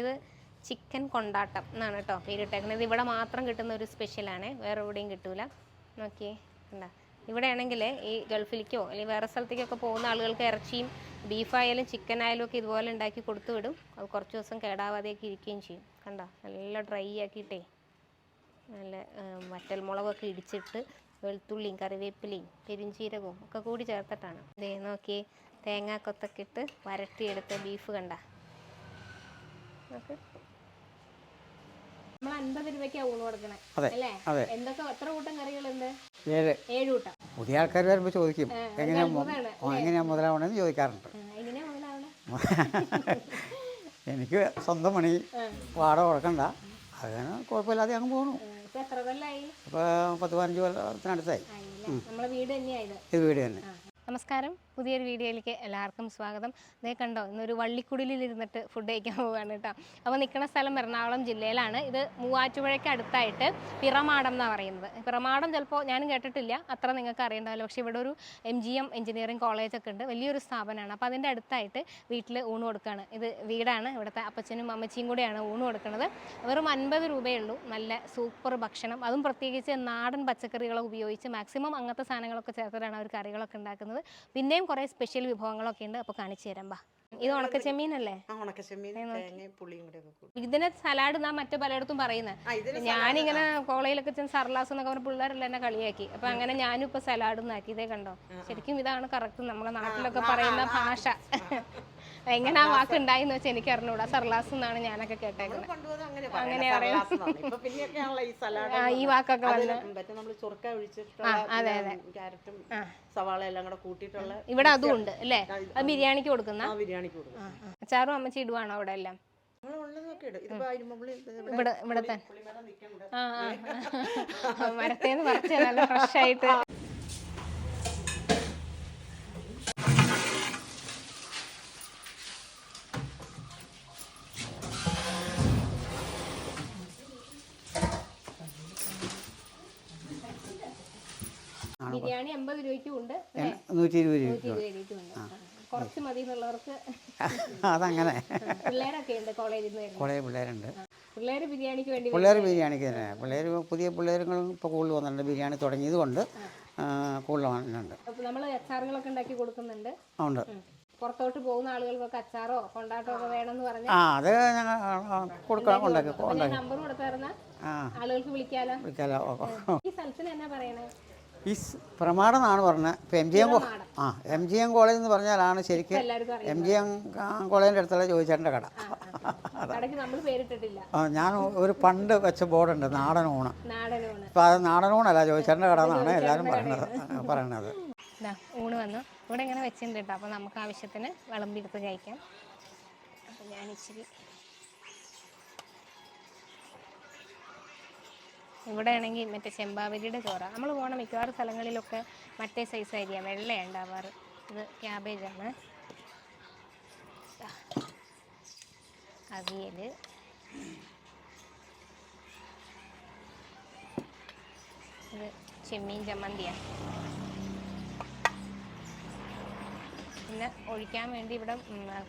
ഇത് ചിക്കൻ കൊണ്ടാട്ടം എന്നാണ് കേട്ടോ പേരിട്ടേക്കുന്നത്. ഇത് ഇവിടെ മാത്രം കിട്ടുന്ന ഒരു സ്പെഷ്യലാണ് വേറെ എവിടെയും കിട്ടൂല. നോക്കിയേ കണ്ട. ഇവിടെ ആണെങ്കിൽ ഈ ഗൾഫിലേക്കോ അല്ലെങ്കിൽ വേറെ സ്ഥലത്തേക്കൊക്കെ പോകുന്ന ആളുകൾക്ക് ഇറച്ചിയും ബീഫായാലും ചിക്കൻ ആയാലും ഒക്കെ ഇതുപോലെ ഉണ്ടാക്കി കൊടുത്തു വിടും. അത് കുറച്ച് ദിവസം കേടാവാതെയൊക്കെ ഇരിക്കുകയും ചെയ്യും. കണ്ടോ നല്ല ഡ്രൈ ആക്കിയിട്ടേ നല്ല വറ്റൽ മുളകൊക്കെ ഇടിച്ചിട്ട് വെളുത്തുള്ളിയും കറിവേപ്പിലയും പെരിഞ്ചീരകവും ഒക്കെ കൂടി ചേർത്തിട്ടാണ്. ഇതേ നോക്കി തേങ്ങാക്കൊത്തൊക്കെ ഇട്ട് വരട്ടിയെടുത്ത ബീഫ് കണ്ട. നമ്മൾ അൻപത് രൂപയ്ക്കാണ് ഊണ് കൊടുക്കണേ അതെ, അല്ലേ? അതെ. എന്തൊക്കെ എത്ര കൂട്ടം കറികളുണ്ട്? ഏഴ്. ഏഴ് കൂട്ടം. പുതിയ ആൾക്കാർ വരുമ്പോൾ ചോദിക്കും എങ്ങനെയാ എങ്ങനെയാ മുതലാവണമെന്ന് ചോദിക്കാറുണ്ട്. എനിക്ക് സ്വന്തം പണി വാടക കൊടുക്കണ്ട. അതിന് കുഴപ്പമില്ലാതെ അങ്ങ് പോകണു ഇപ്പോൾ പത്ത് പതിനഞ്ച് കൊല്ലത്തിനടുത്തായി. ഇത്. വീട് തന്നെ. നമസ്കാരം. പുതിയൊരു വീഡിയോയിലേക്ക് എല്ലാവർക്കും സ്വാഗതം. ഇതേ കണ്ടോ ഇന്നൊരു വള്ളിക്കുടിലിൽ ഇരുന്നിട്ട് ഫുഡ് കഴിക്കാൻ പോവുകയാണ് കേട്ടോ. അപ്പോൾ നിൽക്കുന്ന സ്ഥലം എറണാകുളം ജില്ലയിലാണ്. ഇത് മൂവാറ്റുപുഴയ്ക്ക് അടുത്തായിട്ട് പിറമാടം എന്നാണ് പറയുന്നത്. പിറമാടം ചിലപ്പോൾ ഞാനും കേട്ടിട്ടില്ല അത്ര നിങ്ങൾക്ക് അറിയണ്ടാവില്ല. പക്ഷേ ഇവിടെ ഒരു എം ജി എം എഞ്ചിനീയറിംഗ് കോളേജൊക്കെ ഉണ്ട്. വലിയൊരു സ്ഥാപനമാണ്. അപ്പോൾ അതിന്റെ അടുത്തായിട്ട് വീട്ടിൽ ഊണ് കൊടുക്കുകയാണ് ഇത് വീടാണ്. ഇവിടുത്തെ അപ്പച്ചനും അമ്മച്ചിയും കൂടെയാണ് ഊണ് കൊടുക്കുന്നത് വെറും അൻപത് രൂപയേ ഉള്ളൂ. നല്ല സൂപ്പർ ഭക്ഷണം. അതും പ്രത്യേകിച്ച് നാടൻ പച്ചക്കറികളൊക്കെ ഉപയോഗിച്ച് മാക്സിമം അങ്ങനത്തെ സാധനങ്ങളൊക്കെ ചേർത്തിട്ടാണ് അവർ കറികളൊക്കെ ഉണ്ടാക്കുന്നത്. പിന്നെയും കുറേ സ്പെഷ്യൽ വിഭവങ്ങളൊക്കെ ഉണ്ട് അപ്പോൾ കാണിച്ചു തരാം ബാ ഇത് ഉണക്ക ചെമ്മീനല്ലേ ആ ഉണക്കച്ചെമ്മീൻ തേങ്ങയും പുളിയും കൂടെ ഒക്കെ ഇതിനെ സലാഡ് നാ മറ്റു പലയിടത്തും പറയുന്നത് ഞാനിങ്ങനെ കോളേജിലൊക്കെ ചെന്ന് സർലാസ് എന്നൊക്കെ പറഞ്ഞ പിള്ളേരെല്ലാം എന്നെ കളിയാക്കി. അപ്പൊ അങ്ങനെ ഞാനും ഇപ്പൊ സലാഡ് ആക്കിയതേ കണ്ടോ? ശരിക്കും ഇതാണ് കറക്റ്റ് നമ്മളെ നാട്ടിലൊക്കെ പറയുന്ന ഭാഷ. എങ്ങനെ ആ വാക്ക് ഉണ്ടായിന്ന് വെച്ചാൽ എനിക്ക് അറിഞ്ഞൂടാ. സർലാസ് എന്നാണ് ഞാനൊക്കെ കേട്ടേക്കുന്നത്. അങ്ങനെ അറിയാം. ഈ വാക്കൊക്കെ അതെ അതെ. സവാള എല്ലാം കൂടെ കൂട്ടിയിട്ടുള്ള ഇവിടെ അതും ഉണ്ട് അല്ലേ? അത് ബിരിയാണിക്ക് കൊടുക്കുന്ന? ബിരിയാണിക്ക് കൊടുക്കും. അച്ചാറും അമ്മച്ചി ഇടുവാണോ അവിടെ എല്ലാം? ഇവിടെ ഇവിടെ തന്നെ. ആ മരത്തേന്ന് പറിച്ച് നല്ല ഫ്രഷ് ആയിട്ട്. എൺപത് രൂപയ്ക്കും ഉണ്ട്. നൂറ്റി ഇരുപത് രൂപയ്ക്കും ഉണ്ട്. കുറച്ച് മതി എന്നുള്ളവർക്ക് അതങ്ങനെ. പിള്ളേരൊക്കെ ഉണ്ട് കോളേജിൽ നിന്ന് കോളേജ് പിള്ളേരുണ്ട്. പിള്ളേർ ബിരിയാണിക്ക് വേണ്ടി പിള്ളേർ ബിരിയാണിക്ക് തന്നെ. പിള്ളേർ പുതിയ പിള്ളേരുകളും ഇപ്പോൾ കൂടുതൽ വന്നിട്ടുണ്ട്. ബിരിയാണി തുടങ്ങിയത് കൊണ്ട് കൂടുതൽ വന്നിട്ടുണ്ട്. നമ്മൾ അച്ചാറുകളൊക്കെ ഉണ്ടാക്കി കൊടുക്കുന്നുണ്ട്. ഉണ്ട്. പുറത്തോട്ട് പോകുന്ന ആളുകൾക്കൊക്കെ അച്ചാറോ കൊണ്ടാട്ടോ ഒക്കെ വേണമെന്ന് പറഞ്ഞു ആ അത് ഞങ്ങൾ കൊടുക്കാം ഉണ്ടാക്കി നമ്പർ കൊടുത്തായിരുന്ന ആളുകൾക്ക് വിളിക്കാലോ. വിളിക്കാലോ. ഈ സ്ഥലത്തിന് എന്നാ പറയണേ? ഈ എന്നാണ് പറഞ്ഞത്. ഇപ്പം എം ജി എം ആ എം ജി എം കോളേജ് എന്ന് പറഞ്ഞാലാണ് ശരിക്കും എം ജി എം കോളേജിന്റെ അടുത്തുള്ള ചോദിച്ചേട്ടന്റെ കട. ആ, ഞാൻ ഒരു പണ്ട് വെച്ച ബോർഡുണ്ട് നാടൻ ഊണ്. ഇപ്പം അത് നാടൻ ഊണല്ല ചോദിച്ചേട്ടന്റെ കട എന്നാണ് എല്ലാവരും പറയണത്. പറയണത് ഊണ് വന്നു. ഇവിടെ ഇങ്ങനെ വെച്ചിട്ടുണ്ട് കേട്ടോ അപ്പോൾ നമുക്ക് ആവശ്യത്തിന് വിളമ്പിടുത്ത് കഴിക്കാം. അപ്പം ഞാൻ ഇച്ചിരി ഇവിടെ ആണെങ്കിൽ മറ്റേ ചെമ്പാവരിയുടെ ചോറ. നമ്മൾ പോകണ മിക്കവാറും സ്ഥലങ്ങളിലൊക്കെ മറ്റേ സൈസ് അരിയാണ് വെള്ളയാണ് ഉണ്ടാവാറ്. ഇത് ക്യാബേജാണ് അവിയൽ ഇത് ചെമ്മീൻ ചമ്മന്തിയാണ് പിന്നെ ഒഴിക്കാൻ വേണ്ടി ഇവിടെ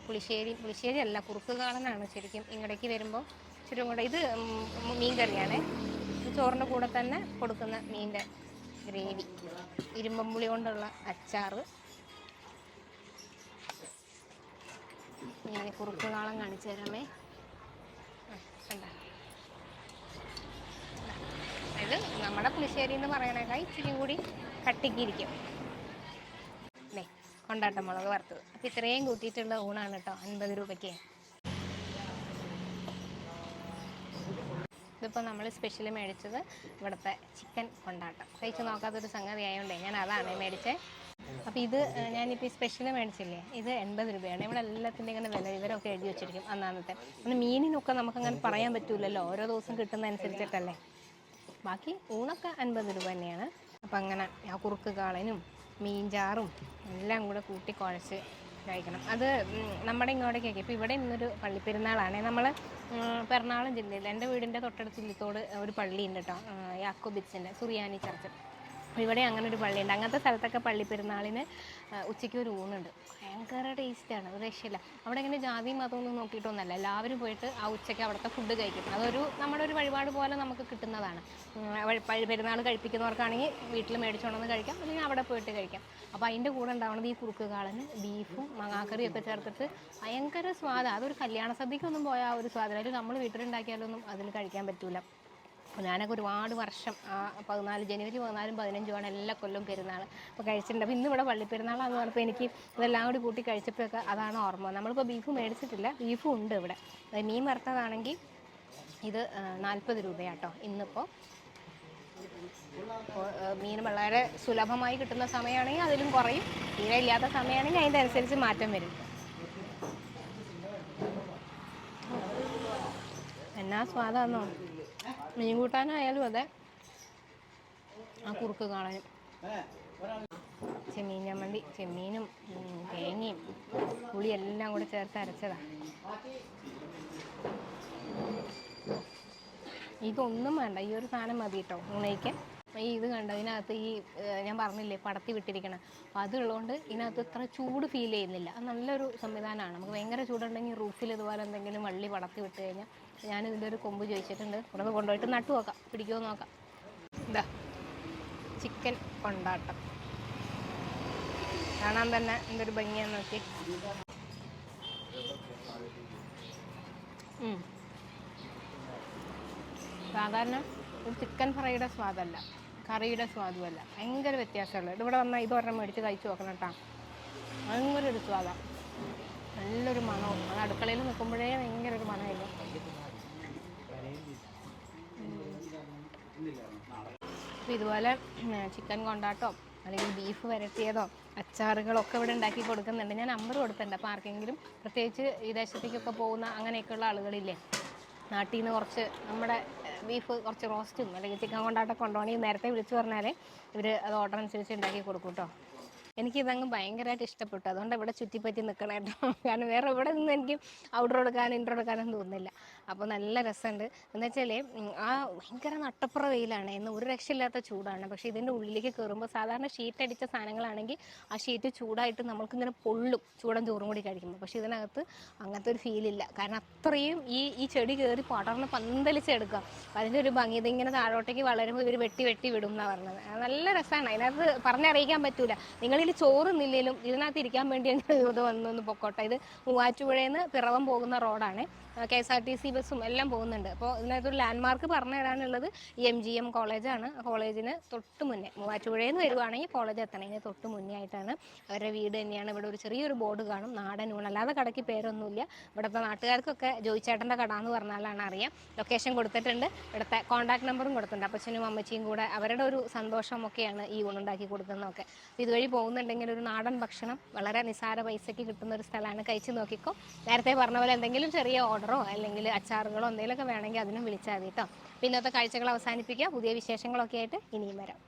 പുളിശ്ശേരി പുളിശ്ശേരി അല്ല കുറുക്ക് കാണാനാണ് ശരിക്കും ഇങ്ങടേക്ക് വരുമ്പോൾ ഇച്ചിരി ഇത് മീൻ കറിയാണേ ചോറിന്റെ കൂടെ തന്നെ കൊടുക്കുന്ന മീന്റെ ഗ്രേവി. ഇരുമ്പമ്പുളി കൊണ്ടുള്ള അച്ചാർ ഞാൻ കുറുക്ക് കാളം കാണിച്ചു തരാമേ. ഇത് നമ്മുടെ പുളിശ്ശേരി എന്ന് പറയണേക്കാൾ ഇച്ചിരി കൂടി കട്ടിക്കിരിക്കും. അല്ലേ കൊണ്ടാട്ടം മുളക് വറുത്തത്. അപ്പം ഇത്രയും കൂട്ടിയിട്ടുള്ള ഊണാണ് കേട്ടോ. അൻപത് രൂപയ്ക്ക്. ഇതിപ്പോൾ നമ്മൾ സ്പെഷ്യൽ മേടിച്ചത് ഇവിടുത്തെ ചിക്കൻ കൊണ്ടാട്ടം. കഴിച്ച് നോക്കാത്തൊരു സംഗതി ആയതുകൊണ്ടേ ഞാൻ അതാണ് മേടിച്ചേ. അപ്പോൾ ഇത് ഞാനിപ്പോൾ ഈ സ്പെഷ്യൽ മേടിച്ചില്ലേ ഇത് എൺപത് രൂപയാണ്. ഇവിടെ എല്ലാത്തിന്റെ ഇങ്ങനെ വില വിവരമൊക്കെ എഴുതി വെച്ചിരിക്കും അന്നാന്നത്തെ. പിന്നെ മീനിനൊക്കെ നമുക്കങ്ങനെ പറയാൻ പറ്റൂലല്ലോ ഓരോ ദിവസം കിട്ടുന്ന അനുസരിച്ചിട്ടല്ലേ. ബാക്കി ഊണൊക്കെ അൻപത് രൂപ തന്നെയാണ്. അപ്പം അങ്ങനെ ആ കുറുക്ക് കാളനും മീൻചാറും എല്ലാം കൂടെ കൂട്ടി കുഴച്ച് കഴിക്കണം അത് നമ്മുടെ ഇങ്ങോട്ടേക്കൊക്കെ ഇപ്പോൾ ഇവിടെ ഇന്നൊരു പള്ളിപ്പെരുന്നാളാണ്. നമ്മൾ എറണാകുളം ജില്ലയിൽ എന്റെ വീടിന്റെ തൊട്ടടുത്ത് ഇല്ലത്തോട് ഒരു പള്ളിയുണ്ട് കേട്ടോ യാക്കോബിച്ചിന്റെ സുറിയാനി ചർച്ച്. ഇവിടെ അങ്ങനെ ഒരു പള്ളിയുണ്ട്. അങ്ങനത്തെ സ്ഥലത്തൊക്കെ പള്ളി പെരുന്നാളിന് ഉച്ചയ്ക്ക് ഒരു ഊണുണ്ട്. ഭയങ്കര ടേസ്റ്റാണ് രക്ഷയില്ല. അവിടെ ഇങ്ങനെ ജാതിയും മതമൊന്നും നോക്കിയിട്ടൊന്നുമല്ല. എല്ലാവരും പോയിട്ട് ആ ഉച്ചയ്ക്ക് അവിടുത്തെ ഫുഡ് കഴിക്കും അതൊരു നമ്മുടെ ഒരു വഴിപാട് പോലെ നമുക്ക് കിട്ടുന്നതാണ്. പെരുന്നാൾ കഴിപ്പിക്കുന്നവർക്കാണെങ്കിൽ വീട്ടിൽ മേടിച്ചുകൊണ്ടെന്ന് കഴിക്കാം അല്ലെങ്കിൽ അവിടെ പോയിട്ട് കഴിക്കാം. അപ്പോൾ അതിന്റെ കൂടെ ഉണ്ടാവുന്നത് ഈ കുറുക്ക് കാളന് ബീഫും മങ്ങാക്കറിയും ഒക്കെ ചേർത്തിട്ട് ഭയങ്കര സ്വാദാണ് അതൊരു കല്യാണ സദ്യക്കൊന്നും പോയാൽ ഒരു സ്വാദം അതിൽ നമ്മൾ വീട്ടിലുണ്ടാക്കിയാലൊന്നും അതിൽ കഴിക്കാൻ പറ്റൂല. ഞാനൊക്കെ ഒരുപാട് വർഷം ആ പതിനാല് ജനുവരി പതിനാലും പതിനഞ്ചുമാണ് എല്ലാ കൊല്ലവും പെരുന്നാൾ അപ്പോൾ കഴിച്ചിട്ടുണ്ട്. അപ്പോൾ ഇന്ന് ഇവിടെ പള്ളിപ്പെരുന്നാളാന്ന് പറഞ്ഞപ്പോൾ എനിക്ക് ഇതെല്ലാം കൂടി കൂട്ടി കഴിച്ചപ്പോഴൊക്കെ അതാണ് ഓർമ്മ. നമ്മളിപ്പോൾ ബീഫ് മേടിച്ചിട്ടില്ല ബീഫും ഉണ്ട് ഇവിടെ. മീൻ വറുത്തതാണെങ്കിൽ ഇത് നാൽപ്പത് രൂപയാട്ടോ ഇന്നിപ്പോൾ. മീൻ വളരെ സുലഭമായി കിട്ടുന്ന സമയമാണെങ്കിൽ അതിലും കുറയും. തീരെ ഇല്ലാത്ത സമയമാണെങ്കിൽ അതിന്റെ അനുസരിച്ച് മാറ്റം വരും. എന്നാ സ്വാദാന്നോ? മീൻ കൂട്ടാനായാലും അതെ. ആ കുറുക്ക് കാണാനും ചെമ്മീൻ ചമ്മന്തി ചെമ്മീനും തേങ്ങയും പുളി എല്ലാം കൂടെ ചേർത്ത് അരച്ചതാ. ഇതൊന്നും വേണ്ട ഈ ഒരു സാധനം മതി കേട്ടോ ഊണയ്ക്കാൻ ഈ ഇത് കണ്ടോ? ഇതിനകത്ത് ഈ ഞാൻ പറഞ്ഞില്ലേ പടത്തി വിട്ടിരിക്കണം. അപ്പം അതുള്ളതുകൊണ്ട് ഇതിനകത്ത് ഇത്ര ചൂട് ഫീൽ ചെയ്യുന്നില്ല. അത് നല്ലൊരു സംവിധാനമാണ്. നമുക്ക് ഭയങ്കര ചൂടുണ്ടെങ്കിൽ റൂഫിൽ ഇതുപോലെ എന്തെങ്കിലും വള്ളി പടത്തി വിട്ട് കഴിഞ്ഞാൽ ഞാൻ ഇതിന്റെ ഒരു കൊമ്പ് ചോദിച്ചിട്ടുണ്ട്. ഇവിടെ കൊണ്ടുപോയിട്ട് നട്ടു നോക്കാം. പിടിക്കുമോ നോക്കാം. ഇതാ ചിക്കൻ കൊണ്ടാട്ടം. കാണാൻ തന്നെ എന്തൊരു ഭംഗിയാന്ന് നോക്കി. സാധാരണ ഒരു ചിക്കൻ ഫ്രൈയുടെ സ്വാദല്ല. കറിയുടെ സ്വാദുമല്ല. ഭയങ്കര വ്യത്യാസമുള്ളത് ഇവിടെ വന്നാൽ ഇത് ഒരെണ്ണം മേടിച്ച് കഴിച്ച് നോക്കണം കേട്ടോ. ഭയങ്കര ഒരു സ്വാദാണ് നല്ലൊരു മണവും. അത് അടുക്കളയിൽ നിൽക്കുമ്പോഴേ ഭയങ്കര ഒരു മണമായിരുന്നു അപ്പോൾ ഇതുപോലെ ചിക്കൻ കൊണ്ടാട്ടോ അല്ലെങ്കിൽ ബീഫ് വരട്ടിയതോ അച്ചാറുകളൊക്കെ ഇവിടെ ഉണ്ടാക്കി കൊടുക്കുന്നുണ്ട്. ഞാൻ നമ്പർ കൊടുത്തിട്ടുണ്ട്. അപ്പോൾ ആർക്കെങ്കിലും പ്രത്യേകിച്ച് വിദേശത്തേക്കൊക്കെ പോകുന്ന അങ്ങനെയൊക്കെയുള്ള ആളുകളില്ലേ നാട്ടിൽ നിന്ന് കുറച്ച് നമ്മുടെ ബീഫ് കുറച്ച് റോസ്റ്റും അല്ലെങ്കിൽ ചിക്കൻ കൊണ്ടാട്ടം കൊണ്ടുപോകണമെങ്കിൽ നേരത്തെ വിളിച്ചു പറഞ്ഞാൽ ഇവർ അത് ഓർഡർ അനുസരിച്ച് ഉണ്ടാക്കി കൊടുക്കും കേട്ടോ. എനിക്കിതങ്ങ് ഭയങ്കരമായിട്ട് ഇഷ്ടപ്പെട്ടു. അതുകൊണ്ട് ഇവിടെ ചുറ്റിപ്പറ്റി നിൽക്കണം കേട്ടോ കാരണം വേറെ ഇവിടെ നിന്ന് എനിക്ക് ഔട്ടർ കൊടുക്കാനും ഇൻട്രോ കൊടുക്കാനും തോന്നുന്നില്ല. അപ്പോൾ നല്ല രസമുണ്ട്. എന്ന് വെച്ചാൽ ആ ഭയങ്കര നട്ടപ്പുറ വെയിലാണ്. ഇന്ന് ഒരു രക്ഷയില്ലാത്ത ചൂടാണ്. പക്ഷേ ഇതിന്റെ ഉള്ളിലേക്ക് കയറുമ്പോൾ സാധാരണ ഷീറ്റ് അടിച്ച സാധനങ്ങളാണെങ്കിൽ ആ ഷീറ്റ് ചൂടായിട്ട് നമ്മൾക്കിങ്ങനെ പൊള്ളും. ചൂടൻ ചോറും കൂടി കഴിക്കുമ്പോൾ പക്ഷേ ഇതിനകത്ത് അങ്ങനത്തെ ഒരു ഫീലില്ല കാരണം അത്രയും ഈ ഈ ചെടി കയറി പടർന്ന് പന്തലിച്ചെടുക്കുക അപ്പം അതിന്റെ ഒരു ഭംഗി ഇതിങ്ങനെ താഴോട്ടേക്ക് വളരുമ്പോൾ ഇവർ വെട്ടി വെട്ടി വിടും എന്നാണ് പറഞ്ഞത് നല്ല രസമാണ് അതിനകത്ത് പറഞ്ഞറിയിക്കാൻ പറ്റൂല. നിങ്ങളിൽ ചോറുന്നില്ലേലും ഇതിനകത്ത് ഇരിക്കാൻ വേണ്ടി ഇത് വന്നൊന്ന് പൊക്കോട്ടെ. ഇത് മൂവാറ്റുപുഴയിൽ നിന്ന് പിറവം പോകുന്ന റോഡാണ്. K S R T C ബസ്സും എല്ലാം പോകുന്നുണ്ട്. അപ്പോൾ ഇതിനകത്തൊരു ലാൻഡ് മാർക്ക് പറഞ്ഞു തരാനുള്ളത് എം ജി എം കോളേജാണ്. കോളേജിന് തൊട്ട് മുന്നേ മൂവാറ്റുപുഴയിൽ നിന്ന് വരുവാണെങ്കിൽ കോളേജ് എത്തണതിന് തൊട്ട് മുന്നേ ആയിട്ടാണ് അവരുടെ വീട് തന്നെയാണ്. ഇവിടെ ഒരു ചെറിയൊരു ബോർഡ് കാണും നാടൻ ഊണ്. അല്ലാതെ കടയ്ക്ക് പേരൊന്നുമില്ല. ഇവിടുത്തെ നാട്ടുകാർക്കൊക്കെ ജോയിച്ചേട്ടന്റെ കട എന്ന് പറഞ്ഞാലാണ് അറിയാം. ലൊക്കേഷൻ കൊടുത്തിട്ടുണ്ട്. ഇവിടുത്തെ കോൺടാക്ട് നമ്പറും കൊടുത്തിട്ടുണ്ട്. അപ്പച്ചനും അമ്മച്ചിയും കൂടെ അവരുടെ ഒരു സന്തോഷമൊക്കെയാണ് ഈ ഊണുണ്ടാക്കി കൊടുക്കുന്നതൊക്കെ. ഇതുവഴി ഇതുവഴി തോന്നുന്നുണ്ടെങ്കിൽ ഒരു നാടൻ ഭക്ഷണം വളരെ നിസാര പൈസയ്ക്ക് കിട്ടുന്ന ഒരു സ്ഥലമാണ്. കഴിച്ചു നോക്കിക്കോ. നേരത്തെ പറഞ്ഞ പോലെ എന്തെങ്കിലും ചെറിയ ഓർഡറോ അല്ലെങ്കിൽ അച്ചാറുകളോ എന്തെങ്കിലുമൊക്കെ വേണമെങ്കിൽ അതിനും വിളിച്ചാൽ മതി കേട്ടോ പിന്നത്തെ കാഴ്ചകൾ അവസാനിപ്പിക്കുക പുതിയ വിശേഷങ്ങളൊക്കെ ആയിട്ട് ഇനിയും വരാം.